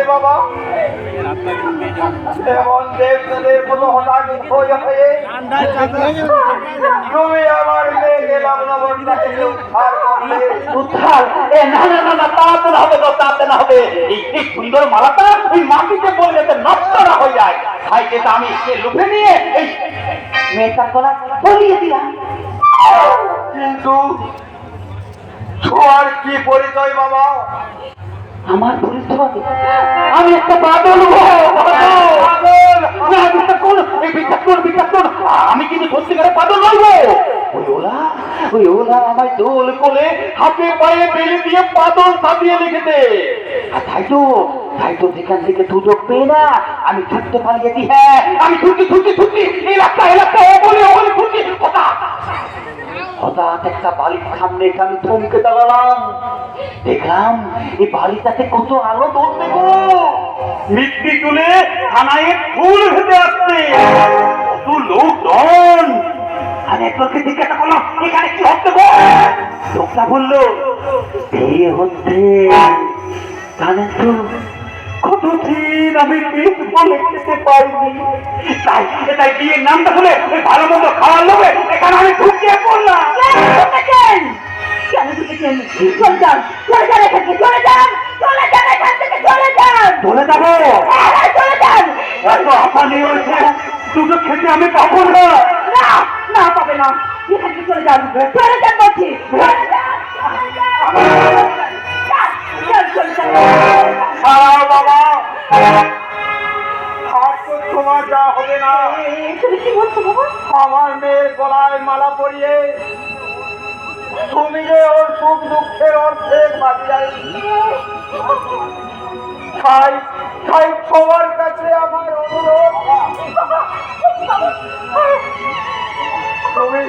রে বাবা। যেমন দেবদের কোনো হঠাৎ উদ্ভয় হয়ে তুমি আমার মেয়ে গেলাম উদ্ধার করলে উদ্ধার? না না না না তাতে না হবে না তাতে না হবে। এই সুন্দর মালাটা ওই মাটিতে পড়ে যাতে নষ্ট না হয়ে যায়। তাই যেটা আমি সে লুপে নিয়ে এই মেয়েটার গলা পরিয়ে দিলাম। কিন্তু ছোয়ার কি পরিচয় বাবা? আমার পরিচয়? আমি একটা বাদল আমি কিন্তু সত্যিকারের বাদল নই গো। ওই ওলা ওই ওলা আমায় দোল হাতে পায়ে বেলে দিয়ে সাজিয়ে আর তাই তো তাই তো যেখান থেকে সুযোগ পেয়ে না আমি ছুটতে পালিয়েছি হ্যাঁ আমি ছুটি ছুটি ছুটি এলাকা এলাকা ও বলে ও বলে ছুটি হঠাৎ। হঠাৎ একটা বাড়ির সামনে এসে আমি থমকে দাঁড়ালাম। দেখলাম এই বাড়িটাতে কত আলো ধরতে গো। মিষ্টি তুলে থানায় ফুল ভেতে আসছে। কত লোকজন আমি একজনকে জিজ্ঞাসা করলাম এখানে কি হচ্ছে গো? লোকটা বলল বিয়ে হচ্ছে, জানেন তো কতদিন আমি বলে খেতে পাইনি তাই তাই বিয়ের নামটা ওই ভালো মন্দ খাওয়ার লোভে এখানে আমি ঢুকিয়ে পড়লাম? চলে যান, চলে যান এখান থেকে, চলে যান, চলে যান এখান থেকে, চলে যান। চলে যাব হ্যাঁ, হ্যাঁ, চলে যান। এত আসানি হয়েছে দুটো খেতে আমি পাবো না না, না, পাবে না। এখান থেকে চলে যান, চলে যান বলছি, তোমার যা হবে না। তুমি কি বলছো বাবা? আমার মেয়ের গলায় মালা পরিয়ে তুমি যে ওর সুখ দুঃখের অর্ধেক বাঁচিয়ে তাই তাই সবার কাছে আমার অনুরোধ। তুমি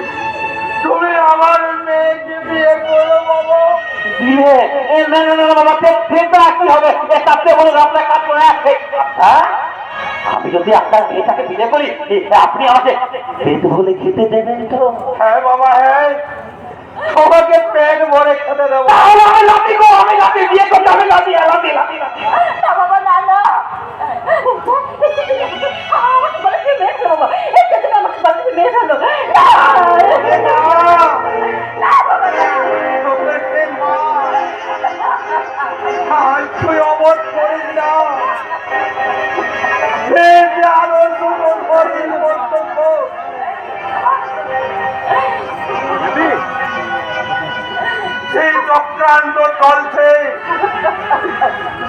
তুমি আমার মেয়েকে বিয়ে করো বাবা। দিলে এ না না না বাবা হবে? তাতে বলুন আপনার কাজ করে আমি যদি আপনার মেয়েটাকে বিয়ে করি আপনি আমাকে পেট বলে খেতে দেবেন তো? হ্যাঁ বাবা হ্যাঁ। তোমাকে পেট ভরে খেতে দেবো। চক্রান্ত চলছে।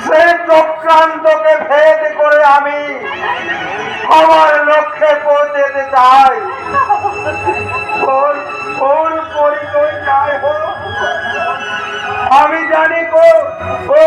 সেই চক্রান্তকে ভেদ করে আমি আমার লক্ষ্যে পৌঁছেতে চাই। আমি জানি কো ও